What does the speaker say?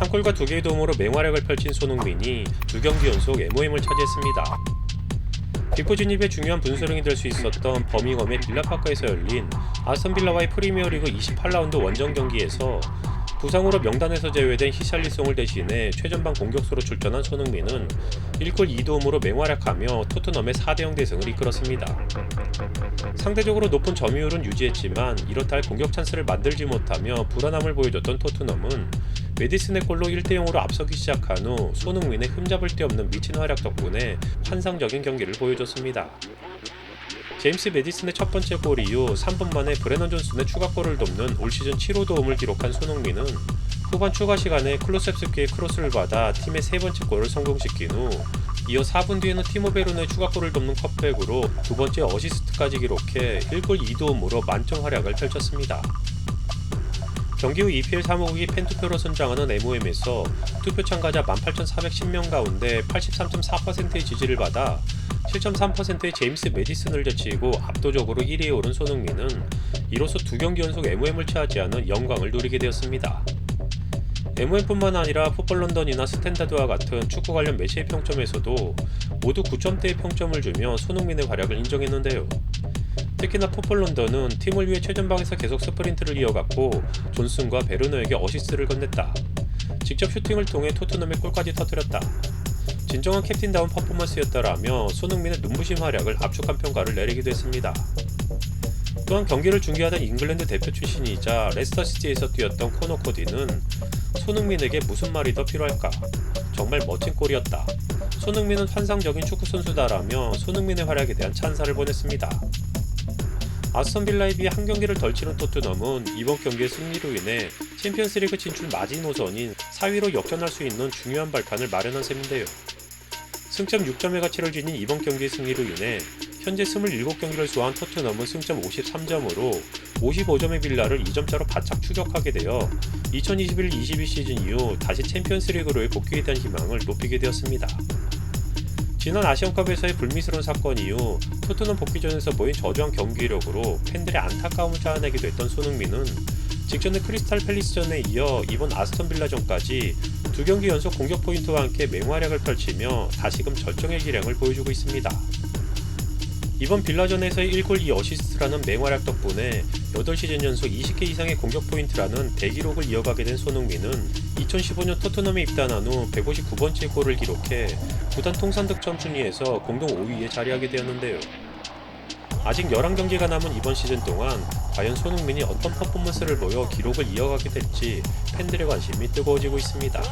한 골과 두 개의 도움으로 맹활약을 펼친 손흥민이 두 경기 연속 MOM을 차지했습니다. 빅포 진입에 중요한 분수령이 될 수 있었던 버밍엄의 빌라파크에서 열린 아스턴 빌라와의 프리미어리그 28라운드 원정 경기에서 부상으로 명단에서 제외된 히샬리송을 대신해 최전방 공격수로 출전한 손흥민은 1골 2도움으로 맹활약하며 토트넘의 4대0 대승을 이끌었습니다. 상대적으로 높은 점유율은 유지했지만 이렇다 할 공격 찬스를 만들지 못하며 불안함을 보여줬던 토트넘은 메디슨의 골로 1대0으로 앞서기 시작한 후 손흥민의 흠잡을 데 없는 미친 활약 덕분에 환상적인 경기를 보여줬습니다. 제임스 메디슨의 첫 번째 골 이후 3분 만에 브레넌 존슨의 추가골을 돕는 올 시즌 7호 도움을 기록한 손흥민은 후반 추가 시간에 클로셉스키의 크로스를 받아 팀의 세 번째 골을 성공시킨 후 이어 4분 뒤에는 티모 베르노의 추가골을 돕는 컵백으로 두 번째 어시스트까지 기록해 1골 2도움으로 만점 활약을 펼쳤습니다. 경기 후 EPL 사무국이 팬투표로 선정하는 MOM에서 투표 참가자 18,410명 가운데 83.4%의 지지를 받아 7.3%의 제임스 메디슨을 제치고 압도적으로 1위에 오른 손흥민은 이로써 두 경기 연속 MOM을 차지하는 영광을 누리게 되었습니다. MOM뿐만 아니라 풋볼 런던이나 스탠다드와 같은 축구 관련 매체의 평점에서도 모두 9점대의 평점을 주며 손흥민의 활약을 인정했는데요. 특히나 런던은 팀을 위해 최전방에서 계속 스프린트를 이어갔고 존슨과 베르너에게 어시스트를 건넸다. 직접 슈팅을 통해 토트넘의 골까지 터뜨렸다. 진정한 캡틴다운 퍼포먼스였다라며 손흥민의 눈부신 활약을 압축한 평가를 내리기도 했습니다. 또한 경기를 중계하던 잉글랜드 대표 출신이자 레스터시티에서 뛰었던 코너 코디는 손흥민에게 무슨 말이 더 필요할까? 정말 멋진 골이었다. 손흥민은 환상적인 축구 선수다라며 손흥민의 활약에 대한 찬사를 보냈습니다. 아스턴 빌라에 비해 한 경기를 덜 치른 토트넘은 이번 경기의 승리로 인해 챔피언스리그 진출 마지노선인 4위로 역전할 수 있는 중요한 발판을 마련한 셈인데요. 승점 6점의 가치를 지닌 이번 경기의 승리로 인해 현재 27경기를 소화한 토트넘은 승점 53점으로 55점의 빌라를 2점차로 바짝 추격하게 되어 2021-22 시즌 이후 다시 챔피언스리그로의 복귀에 대한 희망을 높이게 되었습니다. 지난 아시안컵에서의 불미스러운 사건 이후 토트넘 복귀전에서 보인 저조한 경기력으로 팬들의 안타까움을 자아내기도 했던 손흥민은 직전의 크리스탈 팰리스전에 이어 이번 아스턴 빌라전까지 두 경기 연속 공격 포인트와 함께 맹활약을 펼치며 다시금 절정의 기량을 보여주고 있습니다. 이번 빌라전에서의 1골 2어시스트라는 맹활약 덕분에 8시즌 연속 20개 이상의 공격 포인트라는 대기록을 이어가게 된 손흥민은 2015년 토트넘에 입단한 후 159번째 골을 기록해 구단 통산 득점 순위에서 공동 5위에 자리하게 되었는데요. 아직 11경기가 남은 이번 시즌 동안 과연 손흥민이 어떤 퍼포먼스를 보여 기록을 이어가게 될지 팬들의 관심이 뜨거워지고 있습니다.